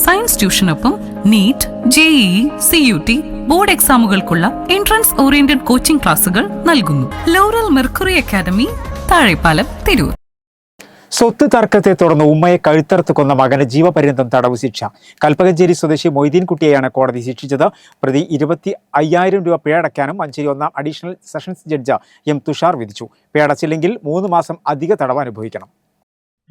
Science ട്യൂഷനൊപ്പം NEET JEE C U T board എക്സാമുകൾക്കുള്ള entrance oriented coaching ക്ലാസുകൾ നൽകുന്നു. Laurel Mercury academy Thazhepalam Tirur സ്വത്ത് തർക്കത്തെ തുടർന്ന് ഉമ്മയെ കഴുത്തറുത്ത് കൊന്ന മകന് ജീവപര്യന്തം തടവ് ശിക്ഷ. കൽപ്പകഞ്ചേരി സ്വദേശി മൊയ്തീൻകുട്ടിയെയാണ് കോടതി ശിക്ഷിച്ചത്. പ്രതി ഇരുപത്തി അയ്യായിരം രൂപ പിഴടയ്ക്കാനും മഞ്ചേരി ഒന്നാം additional sessions judge M Thushar വിധിച്ചു. പിഴടച്ചില്ലെങ്കിൽ മൂന്ന് മാസം അധിക തടവ് അനുഭവിക്കണം.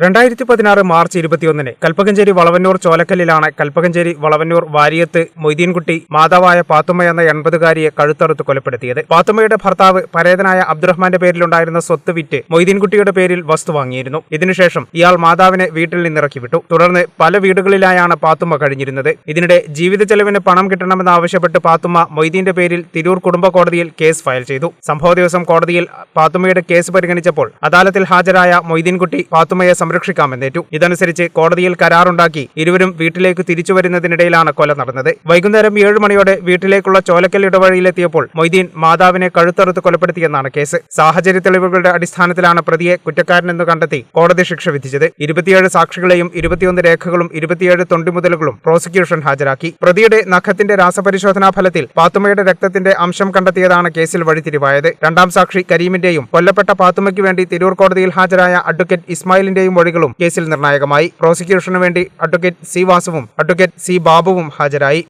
രണ്ടായിരത്തി പതിനാറ് മാർച്ച് ഇരുപത്തിയൊന്നിന് കൽപ്പകഞ്ചേരി വളവന്നൂർ ചോലക്കല്ലിലാണ് കൽപ്പകഞ്ചേരി വളവന്നൂർ വാരിയത്ത് മൊയ്തീൻകുട്ടി മാതാവായ പാത്തുമ്മ എന്ന എൺപതുകാരിയെ കഴുത്തറുത്ത് കൊലപ്പെടുത്തിയത്. പാത്തുമ്മയുടെ ഭർത്താവ് പരേതനായ അബ്ദുറഹ്മാന്റെ പേരിലുണ്ടായിരുന്ന സ്വത്ത് വിറ്റ് മൊയ്തീൻകുട്ടിയുടെ പേരിൽ വസ്തു വാങ്ങിയിരുന്നു. ഇതിനുശേഷം ഇയാൾ മാതാവിനെ വീട്ടിൽ നിന്നിറക്കി വിട്ടു തുടർന്ന് പല വീടുകളിലായാണ് പാത്തുമ്മ കഴിഞ്ഞിരുന്നത്. ഇതിനിടെ ജീവിത ചെലവിന് പണം കിട്ടണമെന്ന് ആവശ്യപ്പെട്ട് പാത്തുമ്മ മൊയ്തീന്റെ പേരിൽ തിരൂർ കുടുംബ കോടതിയിൽ കേസ് ഫയൽ ചെയ്തു. സംഭവ ദിവസം കോടതിയിൽ പാത്തുമ്മയുടെ കേസ് പരിഗണിച്ചപ്പോൾ അദാലത്തിൽ ഹാജരായ മൊയ്തീൻകുട്ടി പാത്തുമ്മയെ സംരക്ഷിക്കാമെന്നേറ്റു. ഇതനുസരിച്ച് കോടതിയിൽ കരാറുണ്ടാക്കി ഇരുവരും വീട്ടിലേക്ക് തിരിച്ചു വരുന്നതിനിടയിലാണ് കൊല നടന്നത്. വൈകുന്നേരം ഏഴ് മണിയോടെ വീട്ടിലേക്കുള്ള ചോലക്കൽ ഇടവഴിയിലെത്തിയപ്പോൾ മൊയ്തീൻ മാതാവിനെ കഴുത്തറുത്ത് കൊലപ്പെടുത്തിയെന്നാണ് കേസ്. സാഹചര്യ തെളിവുകളുടെ അടിസ്ഥാനത്തിലാണ് പ്രതിയെ കുറ്റക്കാരനെന്ന് കണ്ടെത്തി കോടതി ശിക്ഷ വിധിച്ചത്. ഇരുപത്തിയേഴ് സാക്ഷികളെയും ഇരുപത്തിയൊന്ന് രേഖകളും ഇരുപത്തിയേഴ് തൊണ്ടിമുതലുകളും പ്രോസിക്യൂഷൻ ഹാജരാക്കി. പ്രതിയുടെ നഖത്തിന്റെ രാസപരിശോധനാ ഫലത്തിൽ പാത്തുമ്മയുടെ രക്തത്തിന്റെ അംശം കണ്ടെത്തിയതാണ് കേസിൽ വഴിത്തിരിവായത് രണ്ടാം സാക്ഷി കരീമിന്റെയും കൊല്ലപ്പെട്ട പാത്തുമ്മയ്ക്ക് വേണ്ടി തിരൂർ കോടതിയിൽ ഹാജരായ അഡ്വക്കേറ്റ് ഇസ്മായിലിന്റെയും മൊഴികളും കേസിൽ നിർണായകമായി. പ്രോസിക്യൂഷനു വേണ്ടി അഡ്വക്കേറ്റ് സി വാസുവും അഡ്വക്കേറ്റ് സി ബാബുവും ഹാജരായി.